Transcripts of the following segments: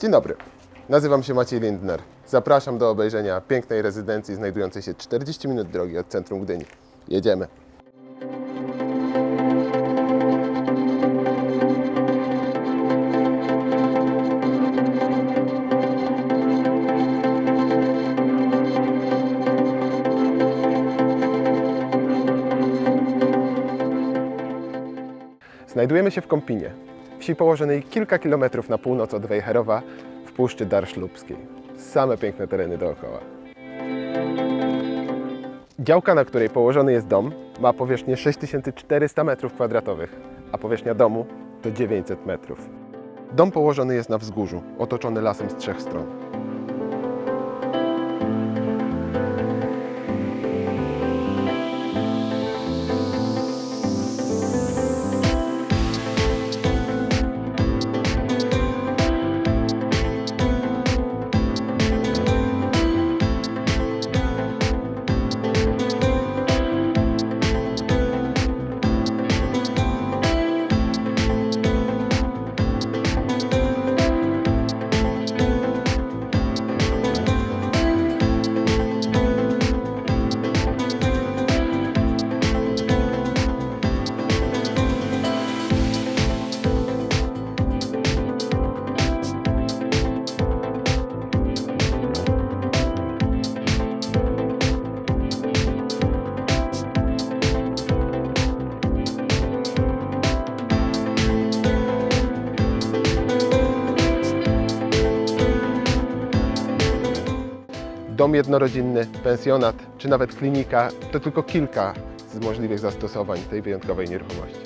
Dzień dobry, nazywam się Maciej Lindner. Zapraszam do obejrzenia pięknej rezydencji znajdującej się 40 minut drogi od centrum Gdyni. Jedziemy. Znajdujemy się w Kąpinie, wsi położonej kilka kilometrów na północ od Wejherowa w Puszczy Darszlubskiej. Same piękne tereny dookoła. Działka, na której położony jest dom, ma powierzchnię 6400 m2, a powierzchnia domu to 900 metrów. Dom położony jest na wzgórzu, otoczony lasem z trzech stron. Dom jednorodzinny, pensjonat czy nawet klinika to tylko kilka z możliwych zastosowań tej wyjątkowej nieruchomości.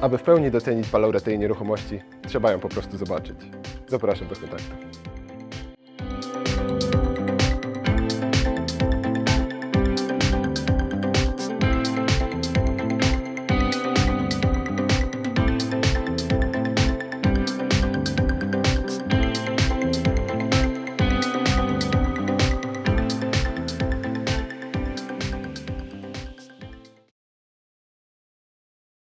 Aby w pełni docenić walorę tej nieruchomości, trzeba ją po prostu zobaczyć. Zapraszam do kontaktu.